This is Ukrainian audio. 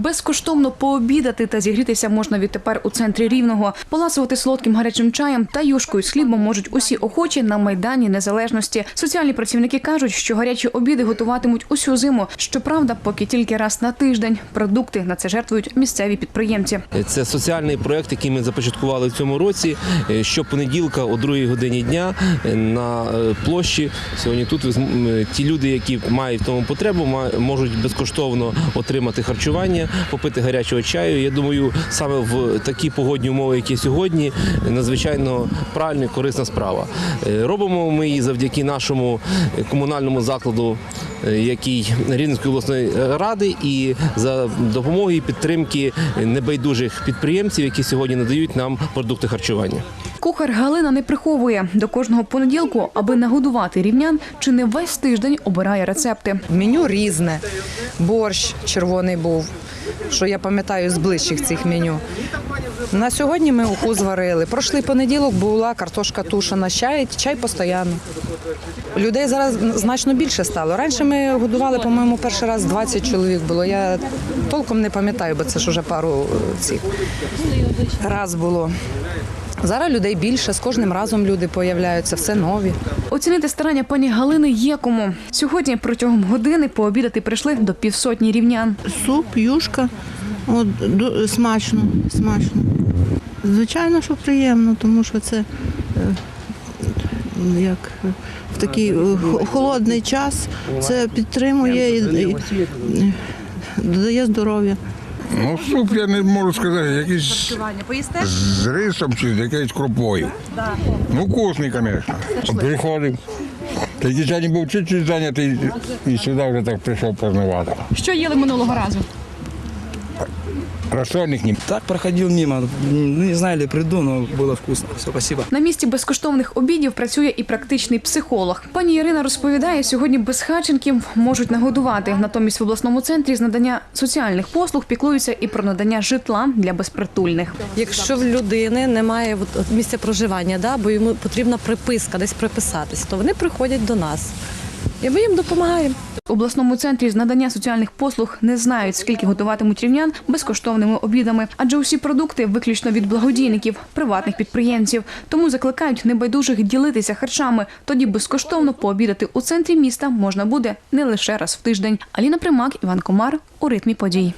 безкоштовно пообідати та зігрітися можна відтепер у центрі рівного. Поласувати солодким гарячим чаєм та юшкою з хлібом можуть усі охочі на майдані незалежності. Соціальні працівники кажуть, що гарячі обіди готуватимуть усю зиму. Щоправда, поки тільки раз на тиждень. Продукти на це жертвують місцеві підприємці. Це соціальний проект, який ми започаткували в цьому році. Е, Щопонеділка о 2 годині дня е, на е, площі. Сьогодні тут е, ті люди, які мають тому потребу, можуть безкоштовно отримати харчування, попити гарячого чаю. Я думаю, саме в такі погодні умови, які сьогодні, надзвичайно правильна і корисна справа. Е, Робимо ми її завдяки нашому комунальному закладу, е, який Рівненської обласної ради, і за допомогою і підтримки небайдужих підприємців, які сьогодні надають нам продукти харчування. Кухар Галина не приховує до кожного понеділку, аби нагодувати рівнян, чи не весь тиждень обирає рецепти. Меню різне. Борщ червоний був, що я пам'ятаю з ближчих цих меню. На сьогодні ми уху зварили. Прошлий понеділок була картошка тушена, чай, чай постійно. Людей зараз значно більше стало. Раніше ми годували, по-моєму, перший раз 20 чоловік було. Я толком не пам'ятаю, бо це ж вже пару е, цих раз було. Зараз людей більше, з кожним разом люди появляються, все нові. Оцінити старання пані Галини є кому. Сьогодні протягом години пообідати прийшли до півсотні рівнян. суп, юшка. От, смачно, смачно. Звичайно, що приємно, тому що це е, як е, в такий е, холодний час це підтримує і, і, і додає здоров'я. Ну, суп я не можу сказати, якийсь з рисом чи з якоюсь крупою. Ну, вкусний, звісно. Приходив. Тільки дівчані був чуть-чуть зайнятий і сюди вже так прийшов познавати. Що їли минулого разу? Розсольник ні. Так проходил мимо. Ну, не знаю, ли приду, но было вкусно. Все, спасибо. На місці безкоштовних обідів працює і практичний психолог. Пані Ірина розповідає, сьогодні безхатченків можуть нагодувати. Натомість в обласному центрі з надання соціальних послуг піклуються і про надання житла для безпритульних. Якщо в людини немає місця проживання, да, бо йому потрібна приписка, десь приписатись, то вони приходять до нас. І ми їм допомагаємо. В обласному центрі з надання соціальних послуг не знають, скільки готуватимуть рівнян безкоштовними обідами, адже усі продукти виключно від благодійників, приватних підприємців. Тому закликають небайдужих ділитися харчами. Тоді безкоштовно пообідати у центрі міста можна буде не лише раз в тиждень. Аліна Примак, Іван Комар у ритмі подій.